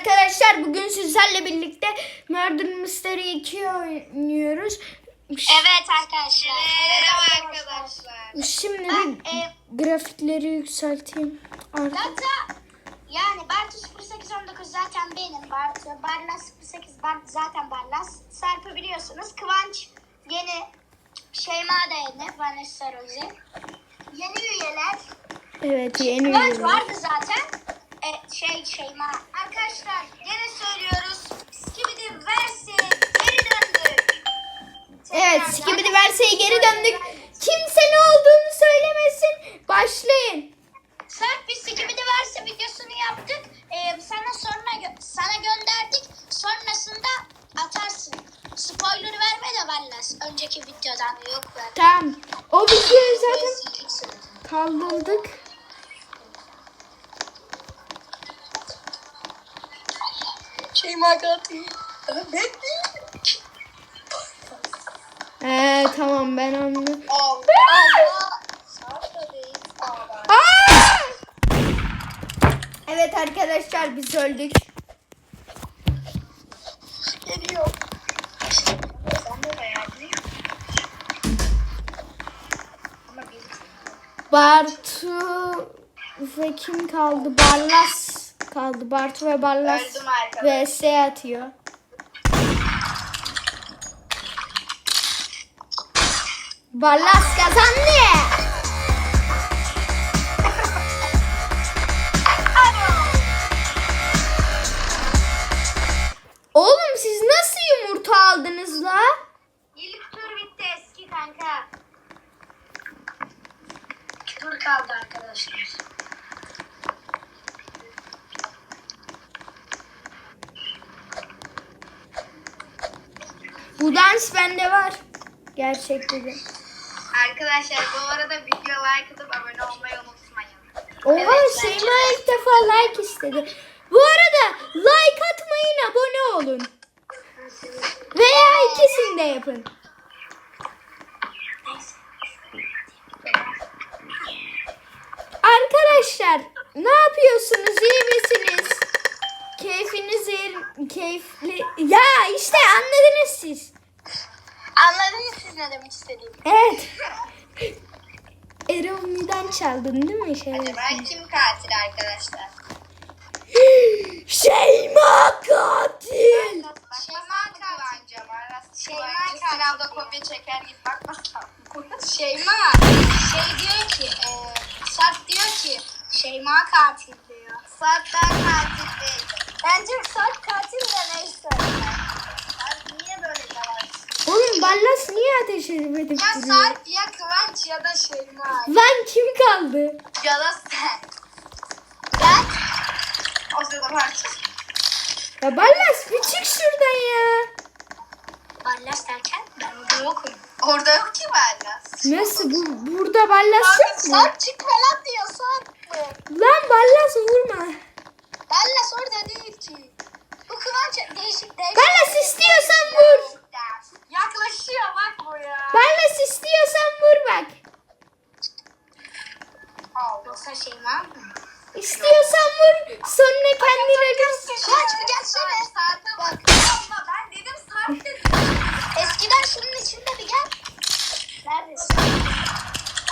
arkadaşlar bugün sizlerle birlikte Murder Mystery 2 oynuyoruz. Evet arkadaşlar. Merhaba arkadaşlar. Şimdi Ben, e, grafikleri yükselteyim. Artık. Data yani Bartu 0819 zaten benim. Bartu, Barlas 08 Bart zaten Barlas. Serp'i biliyorsunuz. Kıvanç yeni. Şeyma da yeni. Vanessa Rose. Yeni üyeler. Evet yeni Kıvanç ürün. vardı zaten. E, şey Şeyma. Arkadaşlar yine söylüyoruz. Skibidi versin. Geri döndük. Evet Skibidi Verse'ye geri döndük. Kimse ne olduğunu söylemesin. Başlayın. Sen biz Skibidi verse videosunu yaptık. Ee, sana sonra sana gönderdik. Sonrasında atarsın. Spoiler verme de Vallas. Önceki videodan yok ver. Tamam. O videoyu zaten kaldırdık. Şeyma katil. Ee, tamam ben anladım. Allah. Evet arkadaşlar biz öldük. Bartu ve kim kaldı? Barlas kaldı. Bartu ve Barlas vs atıyor. Barlas kazandı. Gerçekte de. Arkadaşlar bu arada video like atıp abone olmayı unutmayın. Oha Evet, Şeyma ilk defa like istedi. Bu arada like atmayın abone olun. Veya ikisini de yapın. Arkadaşlar ne yapıyorsunuz iyi misiniz? Keyfiniz yer- keyifli. Ya işte anladınız siz. Anladınız siz ne demek istediğimi. Evet. Erol'dan çaldın değil mi şey? Acaba kim katil arkadaşlar? Şeyma katil. Şeyma var. Şeyma katil sınavda kopya çeker gibi bakmasam. Şeyma şey diyor ki e, Sarp diyor ki Şeyma katil diyor. Zaten katil değil. Bence Sarp katil de neyse. Sarp niye böyle yavaş? Oğlum Ballas niye ateş edip Ya? Sarp ya Kıvanç ya da Şeyma. Lan kim kaldı? Ya da sen. Ben O sırada. Ya Ballas bir çık şuradan ya. Ballas derken ben orada yokum. Orada yok ki valla. Nasıl bu burada Ballas yok mu? Sarp çık falan diyor Sarp mı? Lan Ballas vurma. Ballas orada değil ki. Bu Kıvanç değişik değişik. Ballas istiyorsan vur. Ballas istiyorsan vur bak. Yoksa Şeyma mı? İstiyorsan vur. Sonra kendin ölürsün. Kıvanç bir gelsene. Sarp'a Bak. Ama ben dedim Sarp dedim. Eskiden şunun içinde bir gel. Neredesin?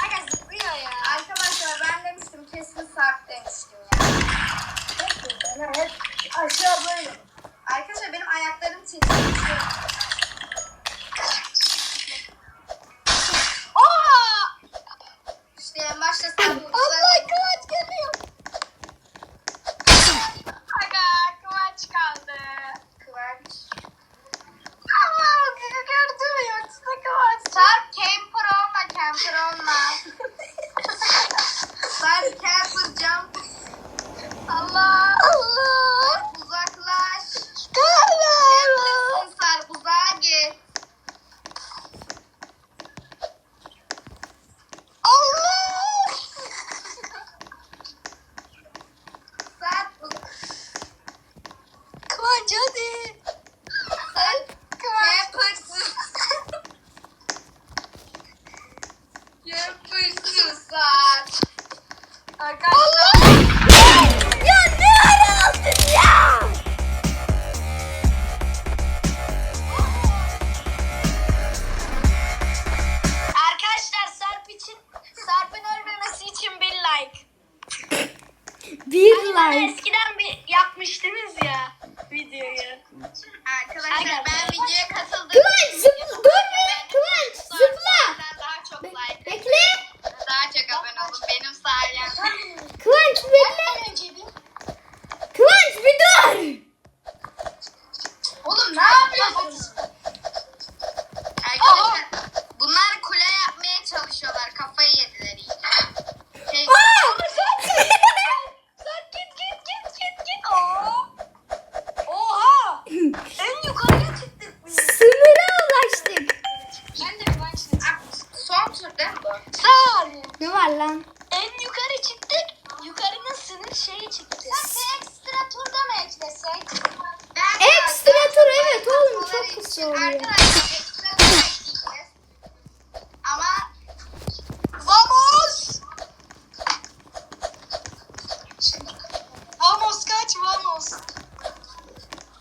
Kanka zıplıyor ya. Arkadaşlar ben demiştim kesin Sarp demiştim ya. Like. eskiden bir yapmıştınız ya videoyu. Arkadaşlar ben videoya katıldım. Kıvanç zıpla. Dur bir. Kıvanç zıpla. Daha çok like. bekle. Daha çok abone olun benim sayemde. Kıvanç bekle. önce bir Kıvanç bir dur. Oğlum ne yapıyorsun? Arkadaşlar bunlar kule yapmaya çalışıyorlar. Kafayı yediler iyice. Şey, Aa! Sen git git git git git. Oo. Oha. En yukarıya çıktık biz. Sınıra ulaştık. Ben de Kıvanç'la Ah, son tur değil mi bu? Sağ ol. Ne var lan? En yukarı çıktık. Yukarının sınır şeyi çıktı. Sen ekstra turda mı eklesek? Ben Ekstra tur evet oğlum Onları çok kısa için oluyor. Arkadaşlar ekstra tur ekleyeceğiz. Ama Vamos! Vamos kaç vamos.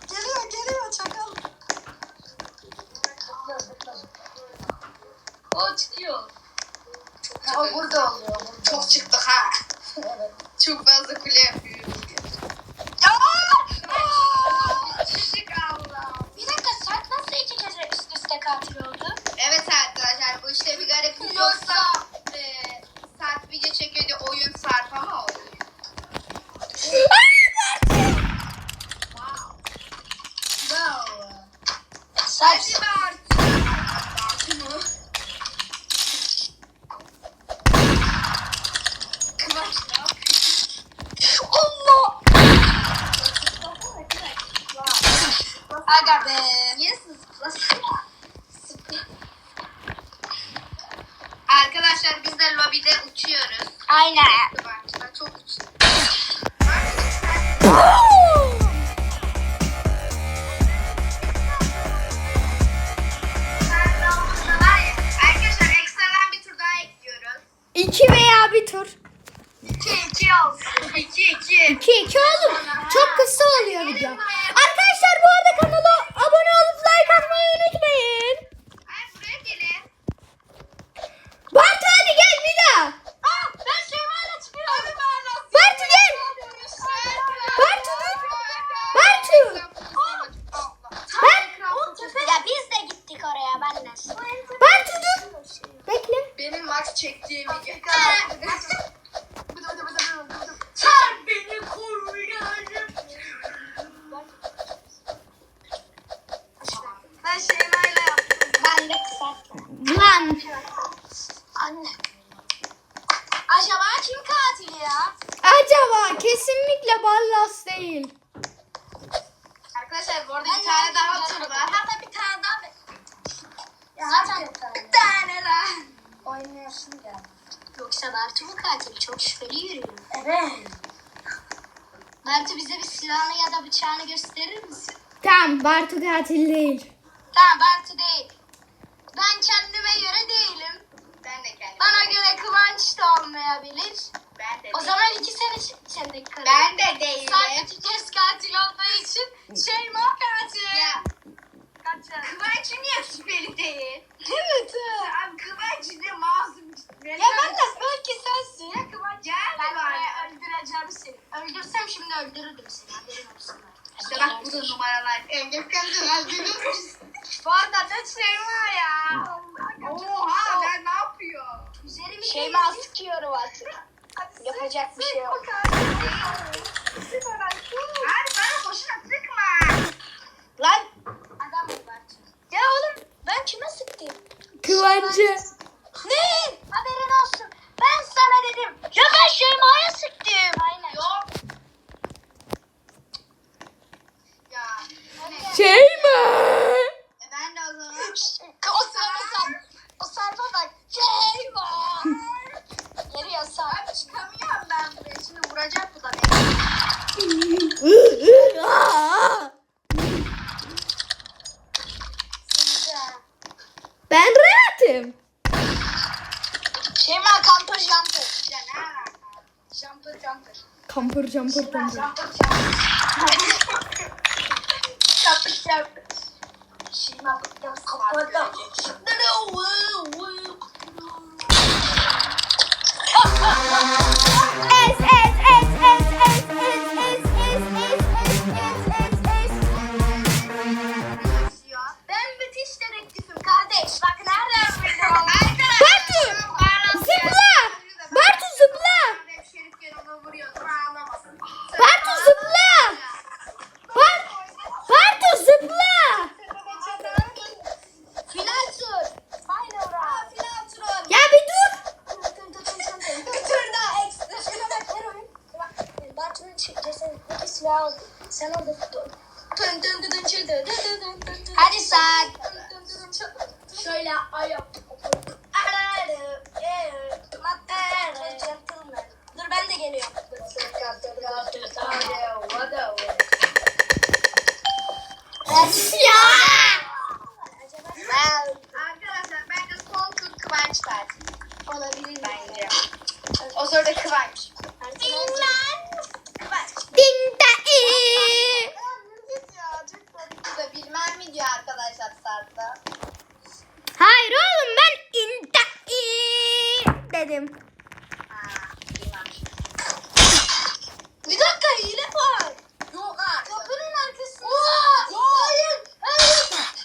Geliyor geliyor çakal. Çıkıyor. O burada oluyor. Çok çıktık ha. Çok fazla kule Veya bir tur. 2 2 olsun. 2 2. İki iki oğlum. Çok kısa oluyor video. Arkadaşlar bu arada kanala abone olup like atmayı unutmayın. Ay buraya gelin. Bartu hadi gel bir daha. Aa, ben Şeyma'yla çıkıyorum. Bartu gel. Bartu dur. Bartu. Ben, Ya biz de gittik oraya ben de. Bartu dur. Bekle. Benim max çektiğim video. Sen beni koruyalım. Ben Şeyma'yla yaptım. Ben de kısalttım. Lan. Anne. Acaba kim katil ya? Acaba kesinlikle Ballas değil. Arkadaşlar bu arada bir tane daha tur var. Hatta bir tane daha. Zaten Bir tane daha. oynuyorsun ya. Yoksa Bartu mu katil? Çok şüpheli yürüyor. Evet. Bartu bize bir bıçağını gösterir misin? Tamam Bartu katil değil. Tamam Bartu değil. Ben kendime göre değilim. Ben de kendim. Bana göre Kıvanç da olmayabilir. Ben de O zaman iki sene içindeki kadın. Ben de değilim. Sen iki kez katil olduğu için Şeyma katil. Ya Katil. Kıvanç niye şüpheli değil? Evet. Abi Kıvanç ne masum. Ya ben de belki sensin ya Kıvanç. Ben buraya öldüreceğim seni. Öldürsem şimdi öldürürdüm seni. Haberin olsun. İşte bak bu da numaralar. Engin kendin öldürürüz. Bu arada ne şey var ya. Oha ben ne yapıyor? Üzerimi Şeyma sıkıyorum artık. Yapacak bir şey yok. Abi bana boşuna sıkma. Lan. Adam var? Ya oğlum ben kime sıktım? Kıvancı. Ne? Haberin olsun. Ben sana dedim. Ya ben Şeyma'ya sıktım. Aynen. Yok. Ya. ne? Şeyma. E ben de o zaman. O sarpa sarp. O sarpa bak. Şeyma. Geliyor sarp. Abi çıkamıyorum ben vuracak bu da beni. Aa! Ben rahatım. Şeyma kamper jumper. Jumper jumper. Campır campır. Jumper jumper. Dur ben de geliyorum. Ya. Arkadaşlar bence son tur Kıvanç tatil. Olabilir Bence. O Kıvanç. Kıvanç. Ding da i. Ya çok tatlı da bilmem mi diyor arkadaşlar Sarp'ta. Hayır oğlum ben inta i dedim. Ha, bilmem. Bir dakika hile var. Yok ha. Kapının arkasında. Oo, hayır. Hayır.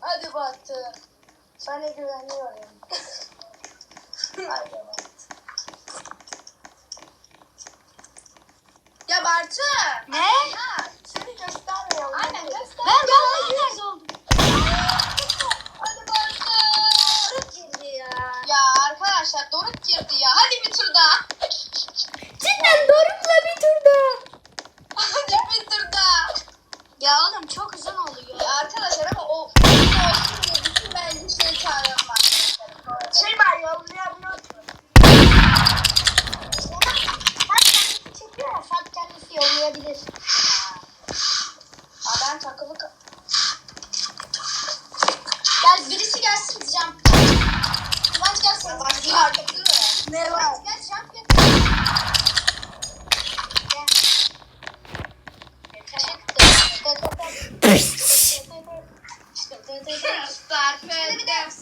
Hadi Batı. Sana güveniyorum. Hadi Batı. Ya Bartu. Ne? Ya, seni göstermiyorum. Aynen göster. Ben vallahi nerede oldum? Hadi Bartu. Doruk girdi ya. Ya arkadaşlar Doruk girdi ya. Hadi bir tur daha. Cidden Doruk'la bir turda. Hadi bir tur daha. Ya oğlum çok uzun oluyor. Ya arkadaşlar ama o olsun diye bütün bence şey çağırıyorum ben. Şey var yollayabiliyorsun. Çekiyor ya Sarp kendisi yollayabilir. Aa, ben takılı ka- Gel birisi gelsin diyeceğim. Kıvanç gelsin. Başlıyor artık değil mi? Ne var? Gel jump gel. Start ve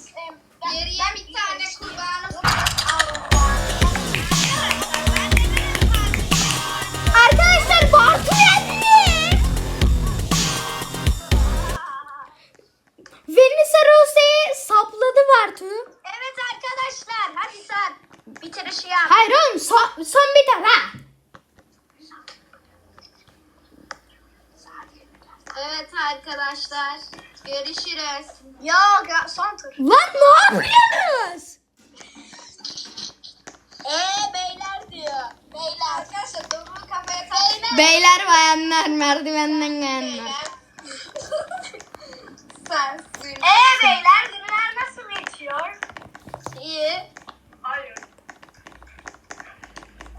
Yok ya son tur. Lan ne yapıyorsunuz? Eee beyler diyor. Beyler. Arkadaşlar doğru kafaya tak. Beyler bayanlar merdivenden gelenler. Sensin. Eee beyler günler nasıl geçiyor? İyi. Hayır.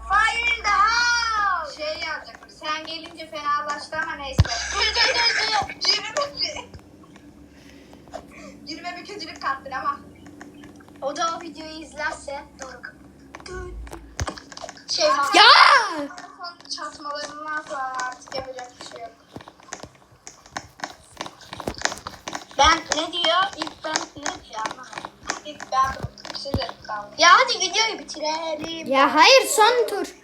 Fire in the house. Şey yazacakmış. Sen gelince fenalaştı ama neyse. Yürüme bir. Yürüme bir kötülük kattın ama. O da o videoyu izlerse Doruk. Şey var. Ya! Son çatmalarından sonra artık yapacak bir şey yok. Ben ne diyor? İlk ben ne diyor anlamadım. İlk ben siz de kaldım. Ya hadi videoyu bitirelim. Ya hayır son tur.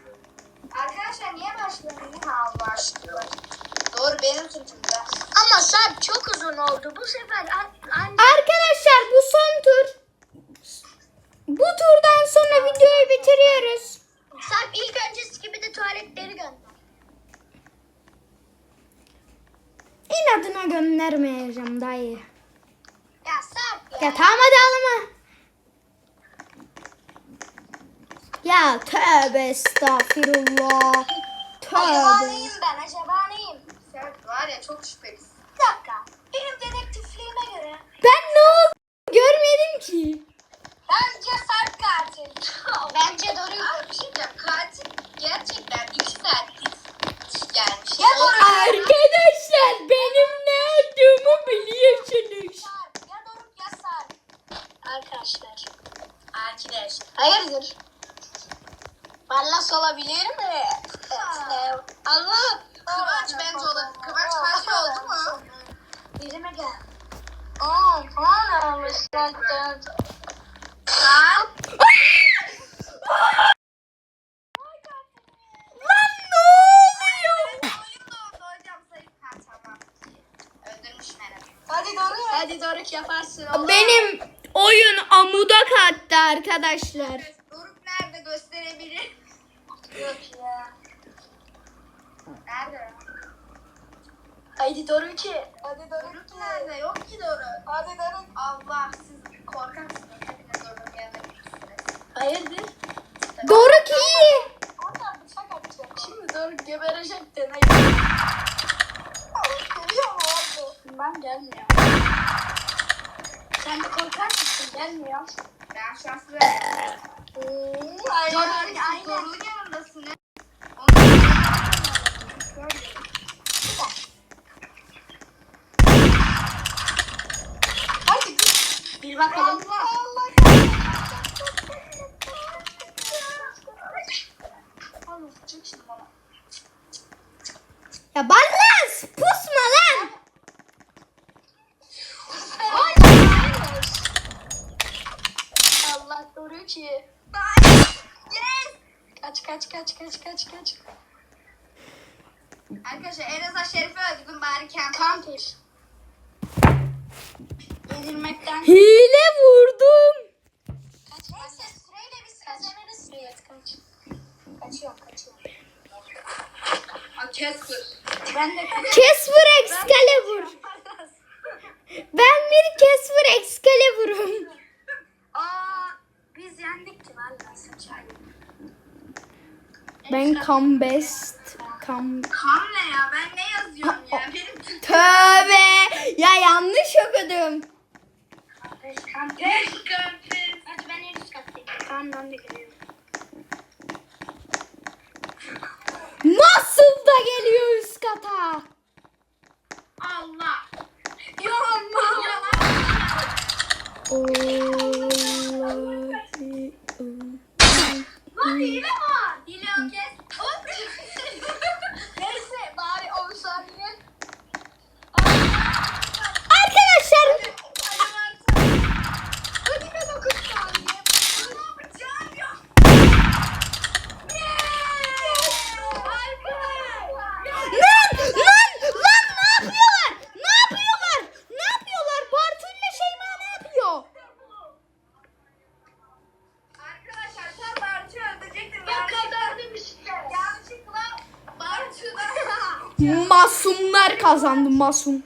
Arkadaşlar niye başladın? Ha başlıyor. Doğru benim suçum. Ama Sarp çok uzun oldu. Bu sefer an- an- Arkadaşlar bu son tur. Bu turdan sonra videoyu bitiriyoruz. Sarp ilk önce Skibidi tuvaletleri gönder. İnadına göndermeyeceğim dayı. Ya Sarp ya. Ya tamam hadi ağlama. Ya tövbe estağfirullah. Tövbe. Acaba neyim ben? Acaba neyim? Sen var ya çok şüphelisin. Ben ne oldu? Görmedim ki. bence Sarp katil. bence Doruk. Abi bir şey diyeceğim. Katil gerçekten iki saatlik gelmiş. Ya Doruk. Arkadaşlar benim ne olduğumu biliyorsunuz. Ya Doruk ya Sarp. Arkadaşlar. Arkadaşlar. Hayırdır? Barlas olabilir mi? Allah. Kıvanç bence olabilir. Kıvanç katil oldu mu? Birime gel. Aa, tamam olmuş. Sen? Lan ne oluyor? Oyun doğdu hocam sayıp. Ha tamam. Öldürmüş Meral. Hadi Doruk. Hadi Doruk yaparsın. oğlum. Benim oyun amuda kattı arkadaşlar. Doruk nerede gösterebilir? Yok ya. Nerede? Haydi Doruk ki. Hadi Doruk nerede? Yok ki Doruk. Hadi Doruk. Allah siz korkaksınız. Hepiniz Doruk'un yanına gidiyorsunuz. Hayırdır? Doruk iyi. Oradan bıçak atacak. Şimdi doğru geberecek de ne? Geliyor mu oldu? Ben gelmiyor. Sen de korkar mısın? Gelmiyor. Ben şu an size... Aynen. Doruk'un Aynen. Doruk'un yanındasın. ya. Onu Hadi bir bakalım. Allah Allah. Oğlum çık şimdi bana. Ya Barlas pusma lan. Allah doğru ki. Yes. Kaç kaç kaç kaç kaç kaç. Arkadaşlar en azından Şerif'i öldürdüm bari kendim. Kampir. Yenilmekten Hile vurdum. kaç. Neyse süreyle biz kazanırız. Evet kaç. Kaçıyorum kaçıyorum. Aa, Casper. Ben de kaç. Casper Excalibur. Ben bir Casper Excalibur'um. Aa biz yendik ki valla saçayım. Ben come best. Come. Kam ne ya? Ben ne yazıyorum ya? Benim Tövbe. Ya yanlış okudum. Kampir. kampir. Hadi ben en üst kattayım. Tamam ben de geliyorum. Nasıl da geliyor üst kata? Allah. Ya Allah. Lan hile var. Hile o masum.